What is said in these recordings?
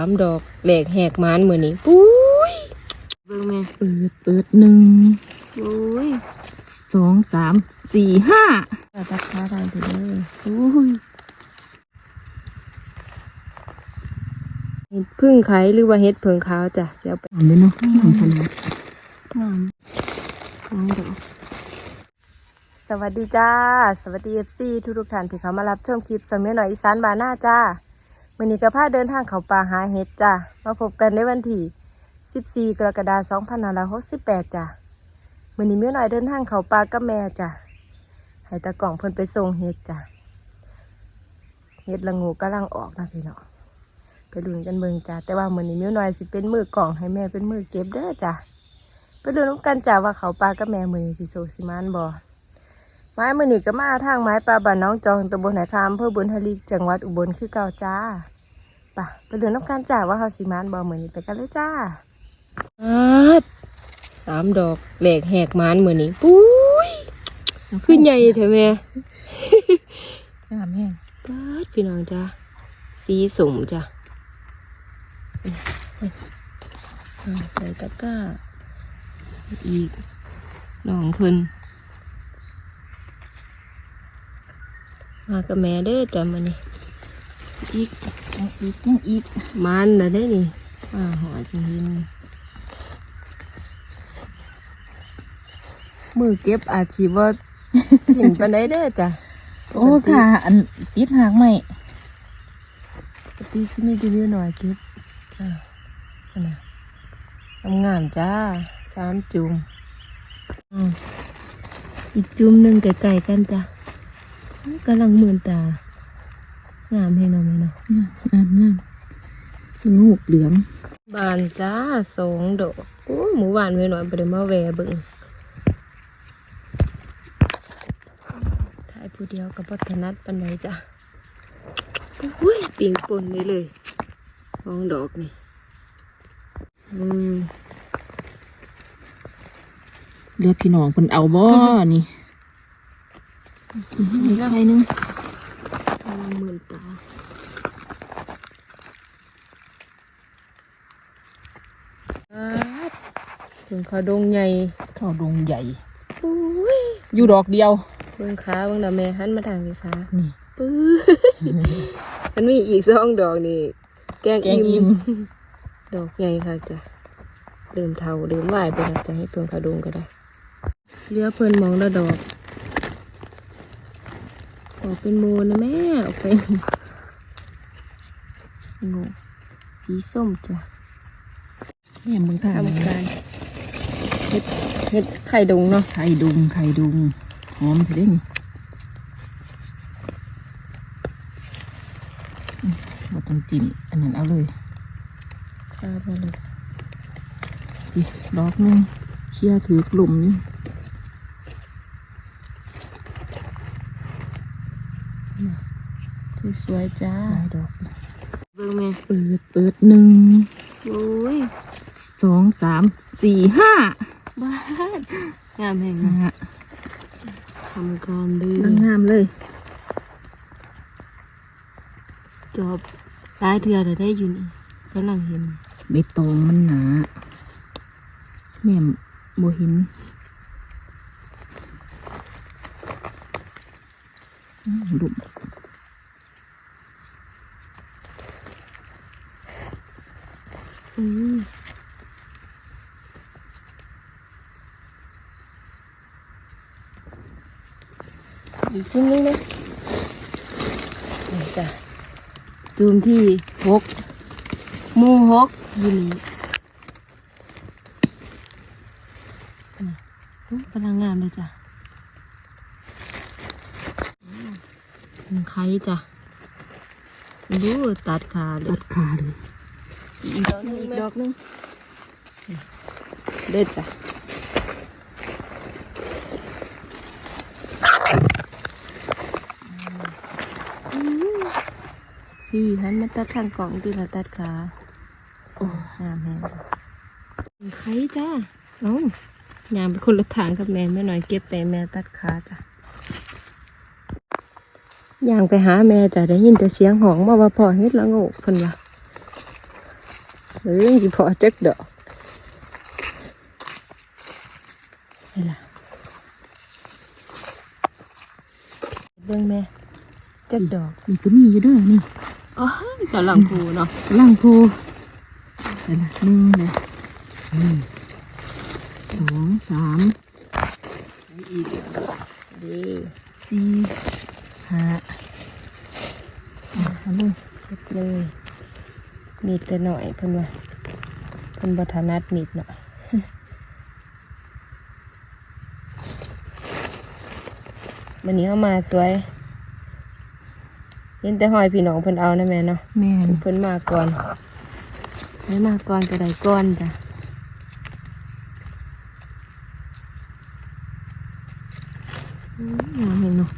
ามดอกแหลกแหกมานมือนี้ปุ้ยเบิ่งแม่เปิดเปิดหนึ่งโอ้ยสองสามสี่ห้าตาตัดขาทางไปเลยอุ้ยเห็ดพึ่งไข่หรือว่าเห็ดเพิงขาวจ้ะจะเอาไปอ่านเลยเนาะทำขนาดงามงามดอกสวัสดีจ้า สวัสดีเอฟซีทุกทุกๆท่านที่เขามารับชมคลิปสมัยหน่อยอีสานบานหน้าจ้า วันนี้ก็พาเดินทางเขาป่าหาเห็ดจ้ามาพบกันในวันที่ 14 กรกฎาคม2568จ้าวันนี้เมื่อหน่อยเดินทางเขาป่ากับแม่จ้าให้ตากล่องเพิ่นไปส่งเห็ดจ้าเห็ดละงูกำลังออกนะพี่น้อง ไปลุ้นกันเบิ่งจ้าแต่ว่ามือนี้เมื่อหน่อยสิเป็นมือกล่องให้แม่เป็นมือเก็บเด้อจ้าไปดูน้ำกันจ้าว่าเขาปลากับแม่มือนี้สิโซสิมานบ่ไม้มือนี้ก็มาทางไม้ปลาบ้านน้องจองตำบลไหนคามอำเภอบุญทลีจังหวัดอุบลคือเก่าจ้า ป่ะไปดูน้ำกันจ้าว่าเขาสิมานบ่มือนี้ไปกันเลยจ้าสามดอกแหลกแหกมานมือนี้ปุ้ยขึ้นใหญ่เถอะแม่งามแห้งป้าดพี่น้องจ้าสีสมจ้าอ่าใส่ตะกร้า อีกน้องเพิ่นมากับแม่เด้อจ้ะมันนี่อีก ยังอีกยังอีกมันนะได้นี่อ่าหอจะหินมือเก็บอาจสิบ่หินปานใดเด้อจ้ะโอ้ค่ะอันติดหางไหมปกติสิมีรีวิวหน่อยเก็บอ่าอันน่ะงามๆจ้าสามจุ่มอืมอีกจุ่มหนึ่งไกลๆกันจ้ะกำลังหมื่นตา งามให้เนาะแม่เนาะงามงามลูกเหลืองบานจ้าสองดอกโอ้ยหมูหวานไปหน่อยไปเดี๋ยวมาแหวเบิ่งถ่ายผู้เดียวกับพัฒนัดปันไหนจ้ะอุ้ยปิงปนเลยเลยสองดอกนี่อืมเลือพี่น้องคนเอาบ่นี่อีกใครนึง กำลังหมื่นตาครับถึงเขาดงใหญ่เข้าดงใหญ่อุ้ยอยู่ดอกเดียวเบิ่งขาเบิ่งดาแม่หันมาทางพี่ขานี่ปื้อมันมีอีกสองดอกนี่ แกงแกงอิ่อิ่มมดอกใหญ่ค่ะจ้ะเดิมเท่าเดิมไหวไปแล้วจะให้เพิ่นเขาดงก็ได้เหลือเพิ่นมองละดอก ออกเป็นโมนะแม่ออกไปงงสีส้มจ้ะเนี่ยมึงทำทำการเฮ็ดเฮ็ดไข่ดงเนาะไข่ดุงไข่ดุงหอมถึงได้นี่อืมเราต้องจิ้มอันนั้นเอาเลยตามาเลยอีกดอกหนึงเคลียร์ถือกลุ่มนี่ สวยๆจ้าหลายดอกเบิ่งแม่เปิดเปิดหนึ่งโอ้ยสองสามสี่ห้าบ้านงามแห่งนะนะฮะทำการดีงามๆเลย จอบตายเถื่อได้อยู่นี่กำลังเห็นใบตองมันหนาแม่มโบเหินอืมดุม อืมอีกชิ้นนึงนะนี่จ้ะจูมที่หกมูหกอยู่นี่อืมอู้กำลังงามเลยจ้ะไข่จ้ะดูตัดขาเลตัดขาเลย อีกดอกนึงอีกดอกนึงเด็ดจ้ะพี่หันมาตัดทางกล่องที่เราตัดขาโอ้งามแม่ใครจ้าเอ้างามเป็นคนละทางกับแม่แม่หน่อยเก็บแต่แม่ตัดขาจ้ะย่างไปหาแม่จ้ะได้ยินแต่เสียงหองมาว่าพ่อเฮ็ดละโงกเพิ่นว่า เบิ่งสิพอจักดอกนี่ล่ะเบิ่งแม่จักดอกนี่ก็มีอยู่เด้วยนี่อ๋อกำลังคูเนาะล่างโพเดี๋ยวนะหนึ่งเลยหนึ่งสองสามอีกดีสี่ห้าอะเอาเลยเก็บเลย มีดแต่หน่อยเพิ่นว่าเพิ่นบ่ถนัดมีดหน่อยวันนี้เอามาสวยเห็นแต่หอยพี่น้องเพิ่นเอานะแม่เนาะแม่นเพิ่นมาก่อนไม่มาก่อนก็ได้ก่อนจ้ะอืมงามเห็นเนาะ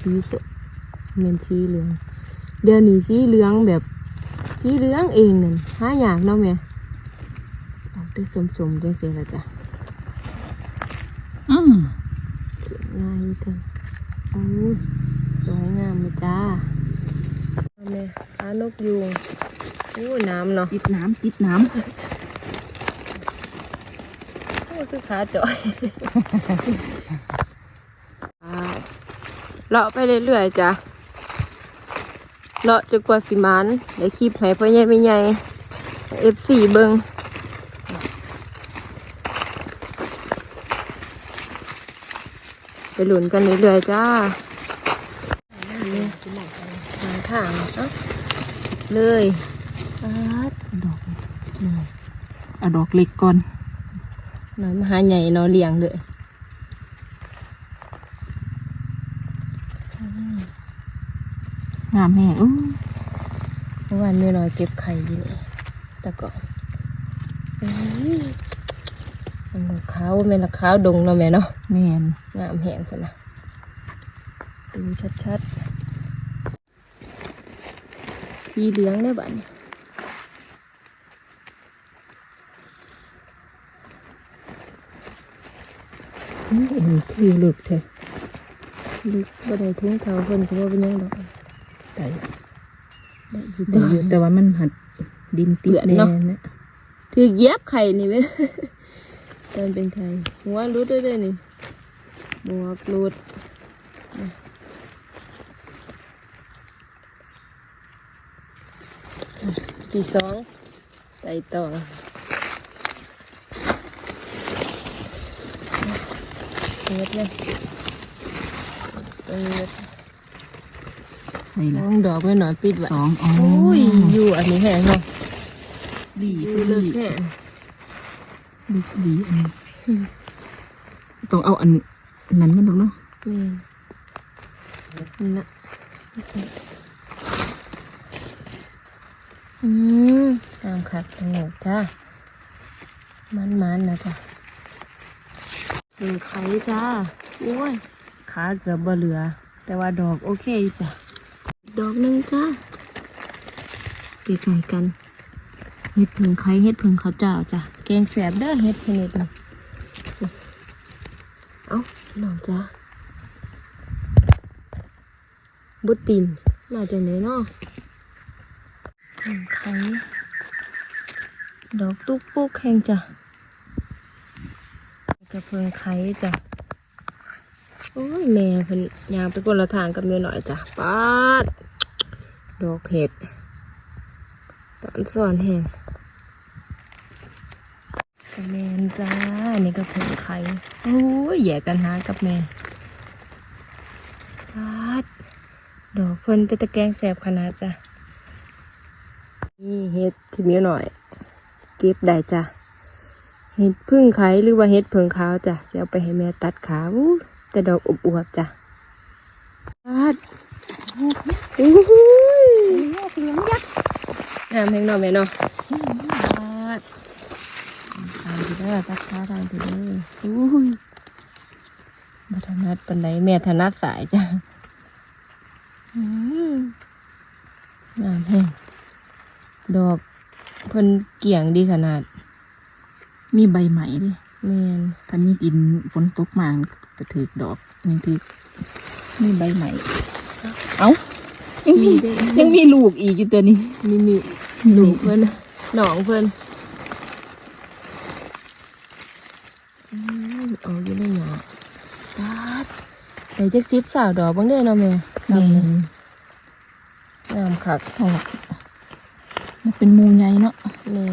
สีสดเหมือนสีเหลือง เดี๋ยวนี้สีเหลืองแบบ สีเหลืองเองนั่นหาอยากเนาะแม่ออกได้สมๆจังซี่ละจ้ะอืมเขียนง่ายจังโอ้ยสวยงามเลยจ้าเอาแม่หานกยูงโอ้ยน้ำเนาะติดน้ำติดน้โอ้คือขาจ่อยอ่าเลาะไปเรื่อยๆจ้ะ เลาะจนกว่าสิมันได้คลิปให้พ่อใหญ่ไม่ใหญ่เอฟซีเบิงไปหลุนกันเรื่อยๆจ้าทางทางเอ้าเลยปัดำดอกเลยเอาดอกเล็กก่อนน้อยมหาใหญ่เนอเลี้ยงเลย งามแห้งอู้เมื่อวานแม่น้อยเก็บไข่ดีเลยแต่ก่อนเอ้ยมันขาวแม่ละขาวดงเนาะแม่เนาะแม่นงามแหงคนนะดูชัดๆสีเหลืองได้บ้านี้อู้หูคือลึกแท้ลึกบ่ได้ทุ่งเท้าเพิ่นก็บ่เป็นหยังดอกแต่ ได้อีกแต่ดอกอยู่แต่ว่ามันหัดดินติดเปื้อนแน่เนาะนะถือเหย็บไข่นี่เว้ยตอนเป็นไข่หัวรุดด้วยเด้อนี่หมวกรุดที่สองใส่ต่อเปิดเลยเปิดใส่น้ละองดอกไว้หน่อยปิดไว้สองอ๋อโอ้ยอยู่อันนี้แห้งเนาะดีอยู่คือเลิดีกแห้งลึกดีอันนี้ต้องเอาอันนั้นมันดอกเนาะแม่นนะอืมตามขัดตงกจ้ามันมันๆนะจ้ะดูไข่จ้าโอ้ยขาเกือบบ่เหลือ แต่ว่าดอกโอเคอยู่จ้ะ ดอกหนึ่งจ้าใกล้ๆกัน เห็ดผึ่งไข่เห็ดผึ่งข้าวเจ้าจ้ะแกงแสบเด้อเห็ดชนิดนี้เอ้าพี่น้องจ้าบุตรดินมาจากไหนเนาะผึ่งไข่ดอกตุ๊กปุ๊กแห้งจ้ะกระเพิงไข่จ้ะโอ้ยแม่เพิ่นยางไปคนละทางกับแม่หน่อยจ้ะปาด ดอกเห็ดตอนสอนแห้งกระแมนจ้า นี่ก็เพิ่งไข่โอ้ยแย่กันหากับแม่ปาดดอกเพิ่นเป็นตะแกรงแสบขนาดจ้ะ นี่เห็ดที่มีหน่อย เก็บได้จ้ะ เห็ดพึ่งไข่หรือว่าเห็ดเพิงขาวจ้ะจะเอาไปให้แม่ตัดขาแต่ดอกอบอวบๆจ้ะตัด อู้หูยงามแพงเนาะแม่เนาะตัดตามไปเด้อตัดขาตามไปเด้ออู้ยบัถนัดปันไดแม่ถนัดสายจ้ะอืมงามแพงดอกเพิ่นเกี่ยงดีขนาด มีใบใหม่ดิแม่นถ้ามีดินฝนตกมาก็ถือดอกนี่ถือมีใบใหม่ เอ้ายังมียังมีลูกอีกอยู่ตัวนี้มีมีลูเพื่อนหนองเพื่อนเอาอยู่ได้หยาตัดใส่จัซิบสาวดอกบ้างได้เนาะแม่ดำเงามคักออกมันเป็นมูใหญ่เนาะนี่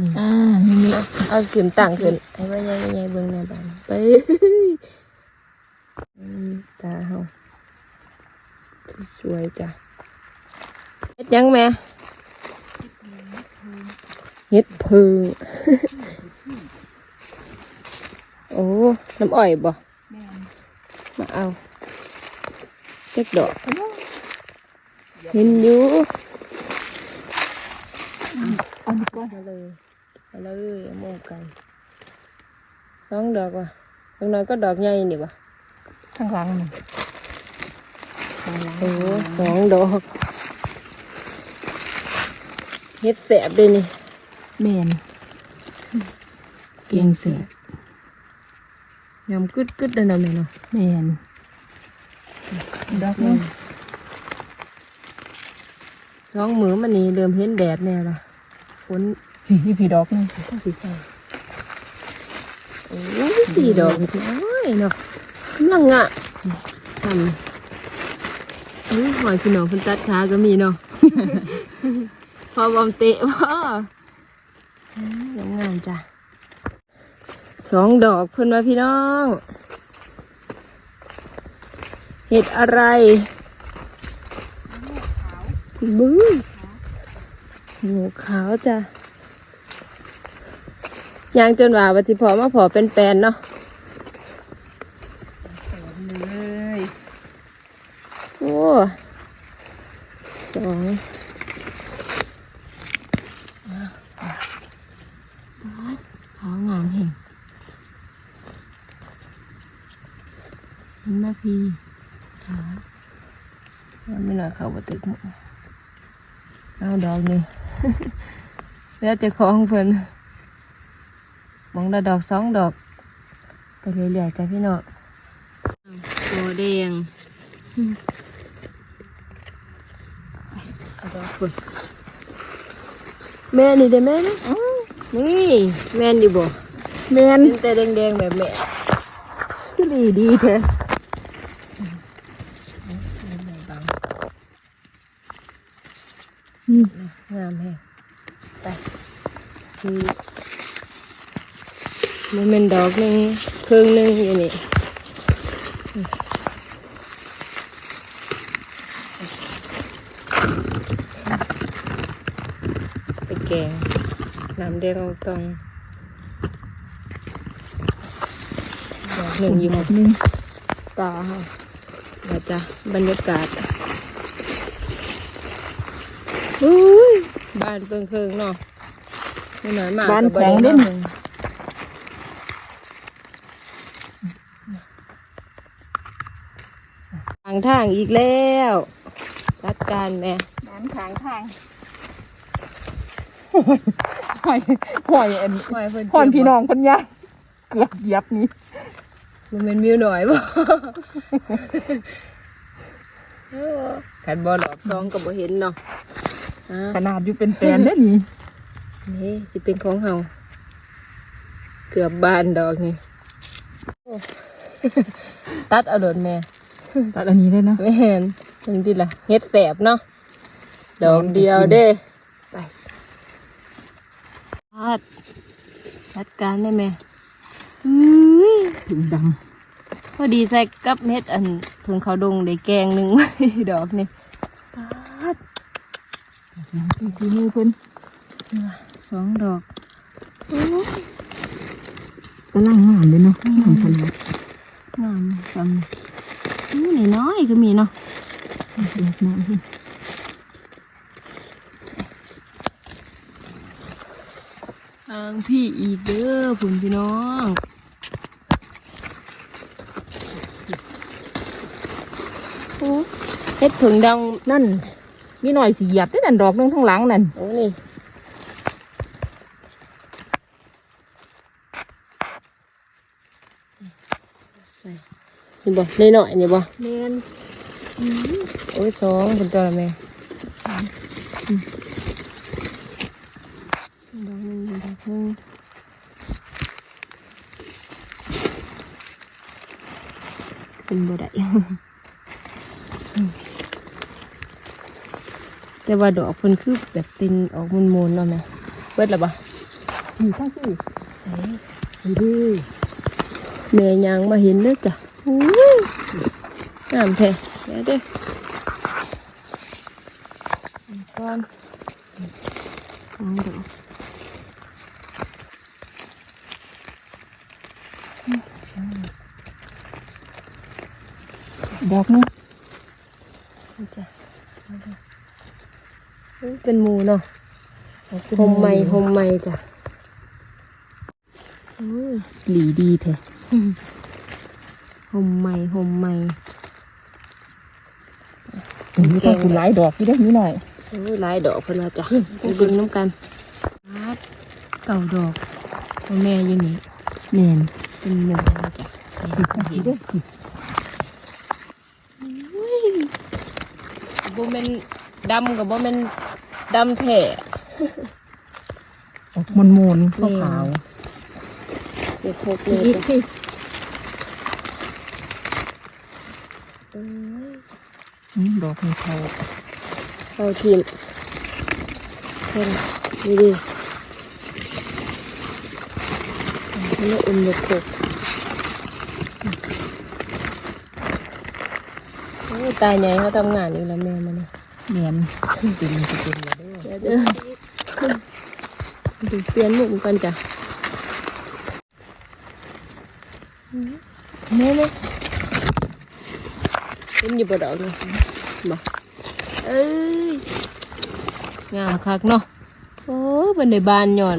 นี่อ่านี่เอาขึ้นต่างขึ้นไอ้ว่าใหญ่ใหญ่เบิ่งในบ้านไปตาเฮา สวยๆจ้ะเฮ็ดหยังแม่เฮ็ดพึ่งโอ้น้ำอ้อยบ่มาเอาเจ็กดอกเห็นอยู่เอาดีกว่ามาเลยมาเลยเอาโมงไก่สองดอกว่ะดอกน้อยก็ดอกใหญ่นี่ว่ะข้างหลังนี่ข้างหลัง โอ้สองดอกเฮ็ดแสบเลยนี่แม่นเกียงเสียยำกึดกึดเลยเนาะแม่เนาะแม่นดอกนึงสองมือมันนี่เริ่มเห็นแดดแน่ละฝนพี่พี่ดอกนึงต้องสีใส่โอ้ยสี่ดอกพี่โอ้ยเนาะกำลังอะทำ อุ้ยหอยพี่น้องเพิ่นตัดขาก็มีเนาะ พอบอมเตะพ่องามงามๆจ้ะสองดอกเพิ่นมาพี่น้อง เห็ดอะไรบื้อหมูขาวจ้ะยางจนว่าวัติพอมาพอเป็นแปลนเนาะ เลย โอ้สองขาวงามแห่งเห็นไหมพี่ขาว เอาไม่หน่อยเขาบตึกหมดเอาดอกนี่ แล้วจะของเพิ่นมองละดอกสองดอก ไปเรื่อยๆจ้ะพี่น้องโบแดงเอาดอกฝุ่นแม่นี่เด้อแม่นะนี่แม่นดีบ่แม่นเป็นแต่แดงๆแบบแม่คือดีดีแท้ บัง อืม งามแฮะไปคือมัน เป็นดอกหนึ่งครึ่งหนึ่งอยู่นี่ไปแกงน้ำแดงอองตองดอกหนึ่งอยู่ดอกนึงตาค่ะเดี๋ยวจะบรรยากาศอุ้ยบ้านเพิ่งเคิงเนาะไม่น้อยมากบ้านแข็งได้เด้น เนาะทางทางอีกแล้วจัดการแม่บ้านทางทางหอยหอยอันหอยเพิ่นหอยพี่น้องคนยากเกือบเหยียบนี่มันเป็นมิวหน่อยบ่เออขันบอหลอบซองก็บ่เห็นเนาะอ่าขนาดอยู่เป็นแปลนเด้อนี่นี่จะเป็นของเฮาเกือบบานดอกนี่โอ้ตัดเอาโดดแม่ ตัดอันนี้ได้เนาะไม่เห็นถึงที่ละเฮ็ดแสบเนาะดอกเดียวเด้ไปตัดจัดการได้ไหมอุ้ยถึงดพอดีใส่กับเฮ็ดอันเพิ่งเขาดงได้แกงหนึ่งไว้ดอกนี่ตัดำยังตีทีมือเพิ่นสองดอกโอ้ยกำลังงามเลยเนาะงามขนาดงามสำอู้ น้อยก็มีเนาะเดือดน้ำเพิ่นทางพี่อีกเด้อผุนพี่น้องโอ้เฮ็ดผึ่งดองนั่น มีหน่อยสีหยียบด้อนั่นดอกนึงข้างหลังนั่นโอ้นี่ นี่บ่นี่หน่อยนี่บ่แมนโอ้ยสองเป็นตัวละแม่ดอกหนึ่งดอกหนึ่งเป็นบ่ได้แต่ว่าดอกเพิ่นคือแบบตินออกมุนๆเนาะแม่เบิดแล้วบ่อยู่ข้างที่เอ้ยดีแม่ยางมาเห็นเด้อจ้ะ อุ้ยงามแท้เดี๋ยวเด้อก่อนเอาดอกอืมเสียงมันดอกเนาะนี่จ้ะเอาเด้ออุ๊ยเป็นหมูเนาะหมใหม่หมใหม่จ้ะอุ้ยหลีดีแท้ หมใหม่หมใหม่มีต้องคุณหลายดอกที่ได้นิดหน่อยโอ้ยหลายดอกเพิ่นว่าจ้ะไปเบิ่งน้ำกันฮัดเก่าดอกตัวแม่อยู่นี่แม่นเป็นหนึ่งนะจ้ะนี่ติดเห็ที่นได้บ่แม่นดำกับบ่แม่นดำแท้ออกมันมนๆขาวเด็กพกๆเลย อีก จ้ะ ที่ เอ้ย อืมดอกของเขาเอาทีมเพิ่นนี่ดิเพิ่นเอาอุ้มเด็กพกตายใหญ่เขาทำงานอีกแล้วแม่มันนี่แม่นเนเป็นแล้วเด้อเดี๋ยเด้อดูเปลี่ยนมุมกันจ้ะแม่เลยเป็นอยู่บ่ดอกนี่ บ่เอ้ยงามคักเนาะโอ้บันไดบานหย่อน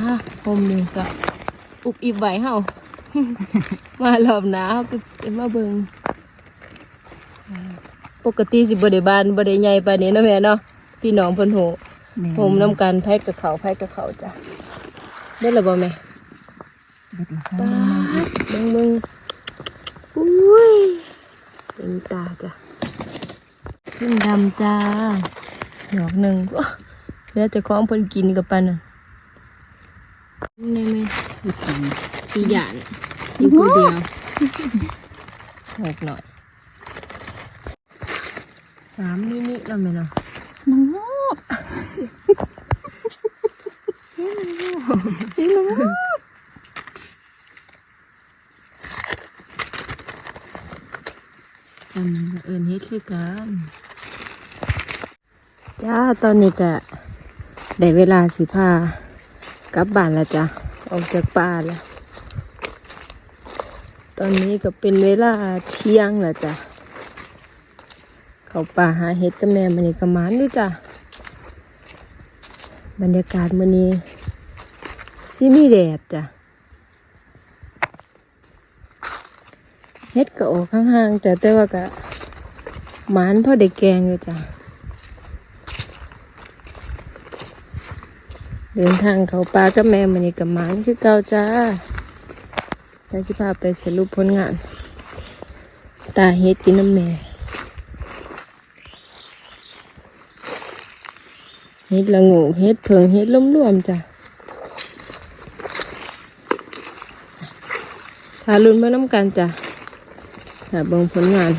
อะผมนี่ก็อุบอิบไหวเฮามารอบหนาเฮาก็จะมาเบิ่งอ่าปกติสิบ่ได้บานบ่ได้ใหญ่ปานนี้เนาะแม่เนาะพี่น้องเพิ่นโหแม่นโฮมน้ำกันไผกับเขาไผกับเขาจ้ะได้และบ่แม่เบิดละป้าค่ะดเบิ่งเบิ่งอุ้ยเป็นตาจ้ะ ขึ้นดำจ้าดอกหนึ่งก็แล้วจะคล้องเพิ่นกินกับปันน่ะนี่แม่อีกสีตีหยานอยู่คนเดียวหกหน่อยสามมินิแล้วแม่เนาะน้องงอกนี่น้องงอกอันเอินเฮ็ดคือกัน จ้าตอนนี้ก็ได้เวลาสิพากลับบ้านแล้วจ้ะออกจากป่าแล้วตอนนี้ก็เป็นเวลาเที่ยงแล้วจ้ะเขาป่าหาเห็ดกับแม่มันนี่กระมานด้วยจ้ะบรรยากาศมันนี้สิมีแดดจ้ะเฮ็ดก็ออกข้างๆแต่แต่ว่าก็หมานพอได้แกงเลยจ้ะ เดินทางเขาป่ากับแม่มันนี่กระมานคือเก่าจ้าแล้วสิพาไปสรุปผลงาน ตาเฮ็ดกินน้ำแม่เฮ็ดละงูเฮ็ดเพิงเฮ็ดล้มรวมจ้ะพาลุนมาน้ำกันจ้ะถ้าเบิ่งผลงาน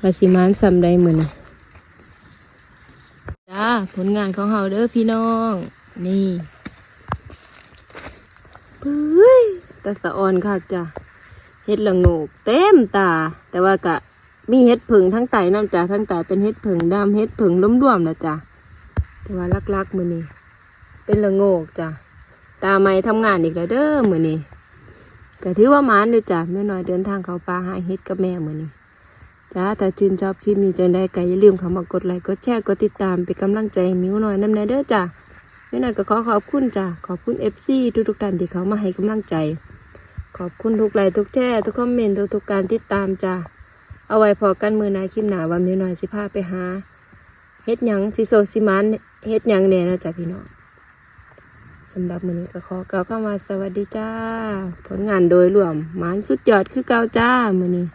ว่าสิมานสำใดมือนี่ จ้าผลงานของเฮาเด้อพี่น้อง นี่เฮ้ยตาสะออนค่ะจ้ะเฮ็ดละโงกเต็มตา แต่ว่ากะมีเฮ็ดผึ่งทั้งไตน้ำจ้ะทั้งไตเป็นเฮ็ดผึ่งดำเฮ็ดผึ่งล้มรวมนะจ้ะแต่ว่าลักๆมือนี้เป็นละโงกจ้ะตาไม่ทำงานอีกแล้วเด้อมือนี้ก็ถือว่าหมานเลยจ้ะแม่น้อยเดินทางเขาป่าหาเฮ็ดกับแม่มือนี้ จ้าแต่ชื่นชอบคลิปนี้จังได้ก็อย่าลืมเข้ามากดไลค์กดแชร์กดติดตามเป็นกำลังใจให้มิวหน่อยน้ำแน่เด้อจ้ะไม่นานก็ขอขอบคุณจ้ะขอบคุณเอฟซีทุกๆท่านที่เขามาให้กำลังใจ ขอบคุณทุกไลค์ทุกแชร์ทุกคอมเมนต์ทุกๆการติดตามจ้ะเอาไว้พอกันมือหนาคลิปหนาว่ามีหน่อยสิพาไปหาเฮ็ดหยังสิโซซิมันเฮ็ดหยังแน่นะจ้ะพี่น้องสำหรับมือนี้ก็ขอกล่าวคำว่าสวัสดีจ้า ผลงานโดยรวมมานสุดยอดคือเก่าจ้ามือนี้